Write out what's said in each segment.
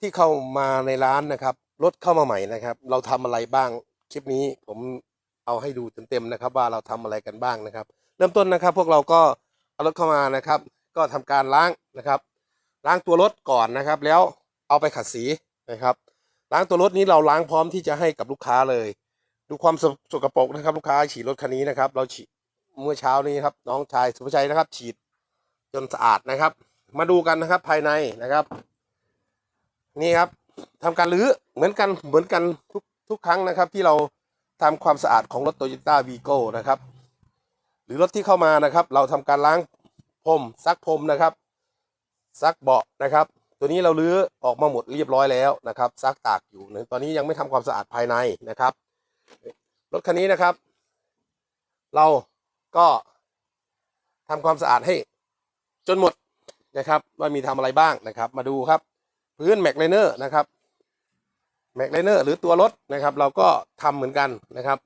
ที่เข้ามาในร้านนะครับ รถเข้ามาใหม่นะครับ เราทำอะไรบ้าง คลิปนี้ผมเอาให้ดูเต็มๆนะครับ ว่าเราทำอะไรกันบ้างนะครับ เริ่มต้นนะครับ พวกเราก็เอารถเข้ามานะครับ ก็ทำการล้างนะครับ ล้างตัวรถก่อนนะครับ แล้วเอาไปขัดสีนะครับ ล้างตัวรถนี้เราล้างพร้อมที่จะให้กับลูกค้าเลย ดูความสสกปรกนะครับ ลูกค้าฉีดรถคันนี้นะครับ เราฉีดเมื่อเช้านี้ครับน้องชายสุภชัยนะครับ ฉีดจนสะอาดนะครับ มาดูกันนะครับภายในนะครับ นี่ครับทำการรื้อเหมือนกันเหมือนกันทุกทุกครั้งนะครับ ที่เราทำความสะอาดของรถโตโยต้าวีโก้นะครับ หรือรถที่เข้ามานะครับ เราทำการล้างพรมซักพรมนะครับ ซักเบาะนะครับ ตัวนี้เราลื้อออกมาหมดเรียบร้อยแล้วนะครับ ซักตากอยู่นะตอนนี้ยังไม่ทำความสะอาดภายในนะครับ รถคันนี้นะครับ เราก็ทำความสะอาดให้จนหมดนะครับ ว่ามีทำอะไรบ้างนะครับ มาดูครับ พื้นแม็กไลเนอร์นะครับแม็กไลเนอร์หรือตัวรถนะครับ เราก็ทำเหมือนกันนะครับ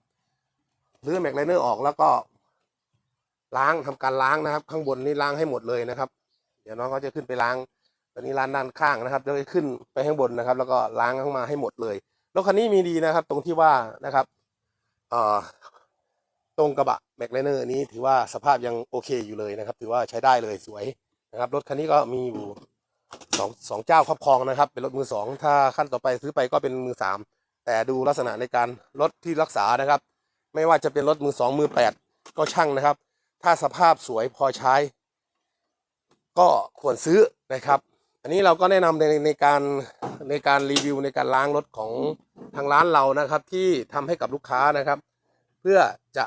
รื้อแม็กไลเนอร์ออกแล้วก็ ล้างทำการล้างนะครับ ข้างบนนี่ล้างให้หมดเลยนะครับ เดี๋ยวน้องเขาจะขึ้นไปล้างตอนนี้ร้านด้านข้างนะครับจะขึ้นไปข้างบนนะครับ แล้วก็ล้างข้างมาให้หมดเลยรถคันนี้มีดีนะครับ ตรงที่ว่านะครับเอ่อตรงกระบะแม็กไลเนอร์นี้ถือว่าสภาพยังโอเคอยู่เลยนะครับ ถือว่าใช้ได้เลยสวยนะครับรถคันนี้ก็มีอยู่ สองสองเจ้าครอบครองนะครับ เป็นรถมือสองถ้าขั้นต่อไปซื้อไปก็เป็นมือสามแต่ดูลักษณะในการรถที่รักษานะครับ ไม่ว่าจะเป็นรถมือสองมือแปดก็ช่างนะครับ ถ้าสภาพสวยพอใช้ ก็ควรซื้อนะครับ อันนี้เราก็แนะนำในในการในการรีวิวในการล้างรถของทางร้านเรานะครับ ที่ทำให้กับลูกค้านะครับ เพื่อจะ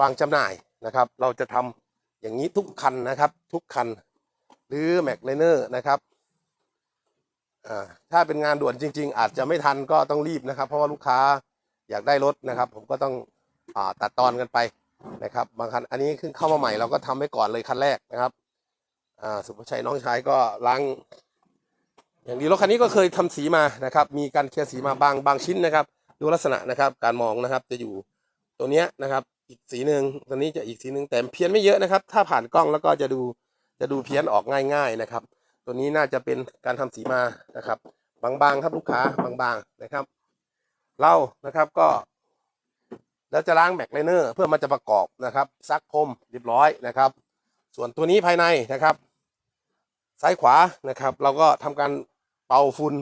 วางจำหน่ายนะครับ เราจะทำอย่างนี้ทุกคันนะครับ ทุกคัน หรือแม็กไลเนอร์นะครับถ้าเป็นงานด่วนจริง ๆ อาจจะไม่ทันก็ต้องรีบนะครับ เพราะว่าลูกค้าอยากได้รถนะครับ ผมก็ต้องอตัดตอนกันไปนะครับ บางคันอันนี้ขึ้นเข้ามาใหม่เราก็ทำไว้ก่อนเลยคันแรกนะครับสุภชัยน้องชายก็ล้างอย่างดีรถคันนี้ก็เคยทำสีมานะครับ มีการเคลียร์สีมาบางบางชิ้นนะครับ ดูลักษณะนะครับ การมองนะครับจะอยู่ตัวเนี้ยนะครับ อีกสีหนึ่งตัวนี้จะอีกสีหนึ่งแต่เพี้ยนไม่เยอะนะครับ ถ้าผ่านกล้องแล้วก็จะดู จะดูเพี้ยนออกง่ายๆนะครับ ตัวนี้น่าจะเป็นการทำสีมานะครับ บางๆครับลูกค้าบางๆนะครับ เรานะครับก็แล้วจะล้างแม็กไลเนอร์เพื่อมันจะประกอบนะครับ ซักพรมเรียบร้อยนะครับ ส่วนตัวนี้ภายในนะครับ ซ้ายขวานะครับ เราก็ทำการเป่าฝุ่น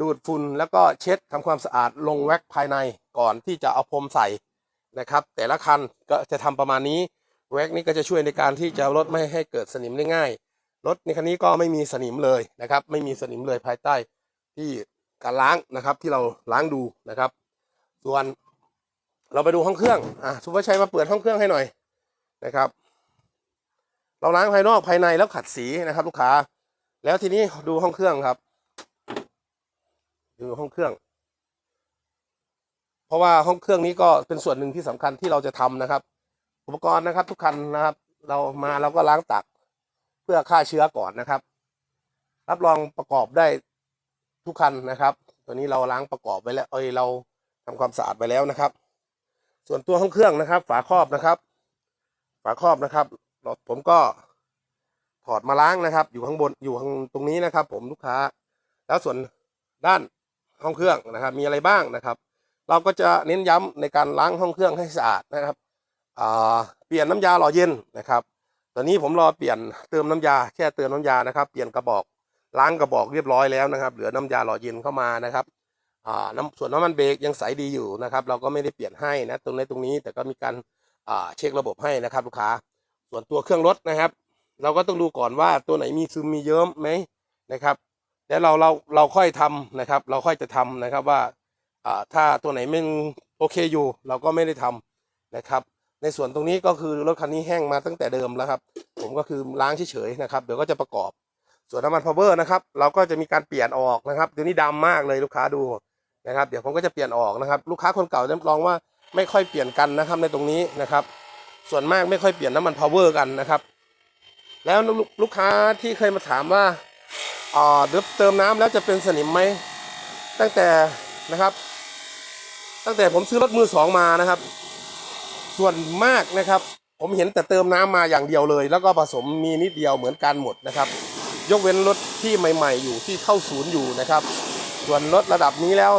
ดูดฝุ่นแล้วก็เช็ดทำความสะอาดลงแว็กภายในก่อนที่จะเอาพรมใส่นะครับ แต่ละคันก็จะทำประมาณนี้ แว็กนี้ก็จะช่วยในการที่จะลดไม่ให้เกิดสนิมได้ง่ายรถในคันนี้ก็ไม่มีสนิมเลยนะครับ ไม่มีสนิมเลยภายใต้ที่การล้างนะครับที่เราล้างดูนะครับ ส่วนเราไปดูห้องเครื่องอะสุภาชัยมาเปิดห้องเครื่องให้หน่อยนะครับ เราล้างภายนอกภายในแล้วขัดสีนะครับ ลูกค้า แล้วทีนี้ดูห้องเครื่องครับ ดูห้องเครื่อง เพราะว่าห้องเครื่องนี้ก็เป็นส่วนหนึ่งที่สำคัญที่เราจะทำนะครับ อุปกรณ์นะครับ ทุกคันนะครับ เรามาเราก็ล้างตักเพื่อฆ่าเชื้อก่อนนะครับ รับรองประกอบได้ทุกคันนะครับ ตัวนี้เราล้างประกอบไว้แล้วเอ้ยเราทำความสะอาดไปแล้วนะครับ ส่วนตัวห้องเครื่องนะครับ ฝาครอบนะครับ ฝาครอบนะครับผมก็ถอดมาล้างนะครับ อยู่ข้างบนอยู่ข้างตรงนี้นะครับ ผมลูกค้า แล้วส่วนด้านห้องเครื่องนะครับ มีอะไรบ้างนะครับ เราก็จะเน้นย้ำในการล้างห้องเครื่องให้สะอาดนะครับ เปลี่ยนน้ำยาหล่อเย็นนะครับ ตอนนี้ผมรอเปลี่ยนเติมน้ำยาแค่เติมน้ำยานะครับ เปลี่ยนกระบอกล้างกระบอกเรียบร้อยแล้วนะครับ เหลือน้ำยาหล่อเย็นเข้ามานะครับน้ำส่วนน้ำมันเบรกยังใสดีอยู่นะครับ เราก็ไม่ได้เปลี่ยนให้นะตรงนี้ตรงนี้แต่ก็มีการเช็คระบบให้นะครับลูกค้า ส่วนตัวเครื่องรถนะครับ เราก็ต้องดูก่อนว่าตัวไหนมีซึมมีเยิ้มไหมนะครับแล้วเราเราเราค่อยทำนะครับ เราค่อยจะทำนะครับว่าถ้าตัวไหนมันโอเคอยู่ เราก็ไม่ได้ทำนะครับ ในส่วนตรงนี้ก็คือรถคันนี้แห้งมาตั้งแต่เดิมแล้วครับ ผมก็คือล้างเฉยๆนะครับ เดี๋ยวก็จะประกอบ ส่วนน้ำมันพาวเวอร์นะครับ เราก็จะมีการเปลี่ยนออกนะครับเดี๋ยวนี้ดำมากเลยลูกค้าดูนะครับ เดี๋ยวผมก็จะเปลี่ยนออกนะครับ ลูกค้าคนเก่าจะลองว่าไม่ค่อยเปลี่ยนกันนะครับในตรงนี้นะครับ ส่วนมากไม่ค่อยเปลี่ยนน้ำมันพาวเวอร์กันนะครับ แล้วลูกค้าที่เคยมาถามว่าอ่าเดี๋ยวเติมน้ำแล้วจะเป็นสนิมไหมตั้งแต่นะครับ ตั้งแต่ผมซื้อรถมือสองมานะครับ ส่วนมากนะครับ ผมเห็นแต่เติมน้ำมาอย่างเดียวเลย แล้วก็ผสมมีนิดเดียวเหมือนกันหมดนะครับ ยกเว้นรถที่ใหม่ ๆ อยู่ที่เข้าศูนย์อยู่นะครับ ส่วนรถระดับนี้แล้ว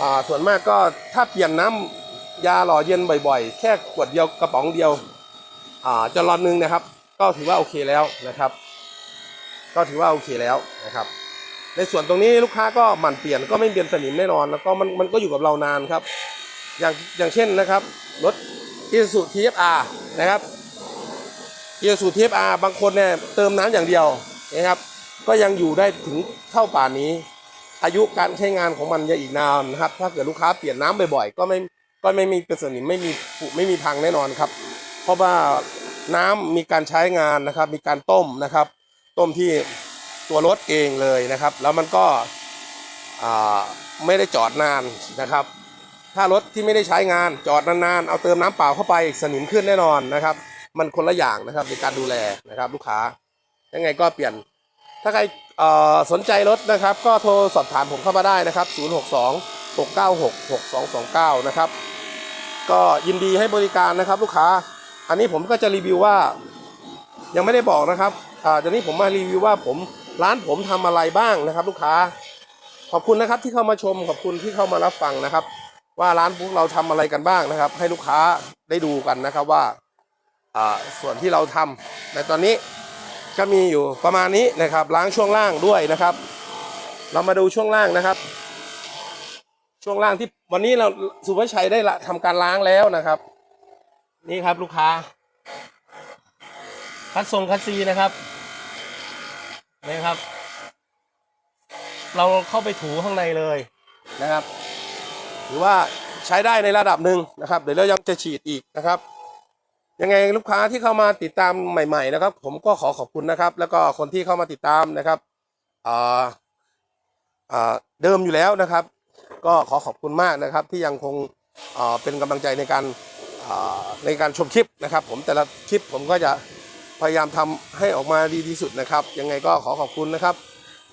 อ่าส่วนมากก็ถ้าเปลี่ยนน้ำยาหล่อเย็นบ่อยๆ แค่ขวดเดียวกระป๋องเดียวอ่าจะรอนหนึงนะครับ ก็ถือว่าโอเคแล้วนะครับ ก็ถือว่าโอเคแล้วนะครับ ในส่วนตรงนี้ลูกค้าก็หมั่นเปลี่ยนก็ไม่เปลี่ยนสนิมแน่นอน แล้วก็มันมันก็อยู่กับเรานานครับ อย่างอย่างเช่นนะครับรถ i s u TFR นะครับ i s u TFR บางคนเนี่ยเติมน้ำอย่างเดียวนะครับ ก็ยังอยู่ได้ถึงเท่าป่านนี้ อายุการใช้งานของมันยังอีกนานนะครับ ถ้าเกิดลูกค้าเปลี่ยนน้ำบ่อยๆ ก็ไม่ก็ไม่มีเป็นสนิมไม่มีผุไม่มีพังแน่นอนครับ เพราะว่าน้ำมีการใช้งานนะครับ มีการต้มนะครับ ต้มที่ตัวรถเองเลยนะครับ แล้วมันก็ไม่ได้จอดนานนะครับ ถ้ารถที่ไม่ได้ใช้งานจอดนานๆ เอาเติมน้ำเปล่าเข้าไปสนิมขึ้นแน่นอนนะครับ มันคนละอย่างนะครับในการดูแลนะครับลูกค้า ยังไงก็เปลี่ยน ถ้าใครสนใจรถนะครับ ก็โทรสอบถามผมเข้ามาได้นะครับ 062 696 6229 นะครับ ก็ยินดีให้บริการนะครับลูกค้า อันนี้ผมก็จะรีวิวว่า ยังไม่ได้บอกนะครับอ่าเดี๋ยวนี้ผมมารีวิวว่าผมร้านผมทำอะไรบ้างนะครับ ลูกค้า ขอบคุณนะครับที่เข้ามาชม ขอบคุณที่เข้ามารับฟังนะครับ ว่าร้านพวกเราทำอะไรกันบ้างนะครับ ให้ลูกค้าได้ดูกันนะครับว่าส่วนที่เราทำในตอนนี้ก็มีอยู่ประมาณนี้นะครับ ล้างช่วงล่างด้วยนะครับ เรามาดูช่วงล่างนะครับ ช่วงล่างที่วันนี้เราสุภาชัยได้ละทำการล้างแล้วนะครับ นี่ครับลูกค้า คัดทรงคัดซีนะครับนี่ครับ เราเข้าไปถูข้างในเลยนะครับ ถือว่าใช้ได้ในระดับหนึ่งนะครับ เดี๋ยวเรายังจะฉีดอีกนะครับ ยังไงลูกค้าที่เข้ามาติดตามใหม่ ๆ นะครับ ผมก็ขอขอบคุณนะครับ แล้วก็คนที่เข้ามาติดตามนะครับเดิมอยู่แล้วนะครับ ก็ขอขอบคุณมากนะครับ ที่ยังคงเป็นกำลังใจในการในการชมคลิปนะครับ ผมแต่ละคลิปผมก็จะพยายามทำให้ออกมาดีที่สุดนะครับ ยังไงก็ขอขอบคุณนะครับ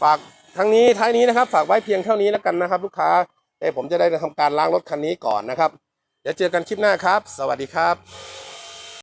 ฝากทั้งนี้ท้ายนี้นะครับ ฝากไว้เพียงเท่านี้แล้วกันนะครับ ลูกค้า เอ้ผมจะได้ทำการล้างรถคันนี้ก่อนนะครับ เดี๋ยวเจอกันคลิปหน้าครับ สวัสดีครับ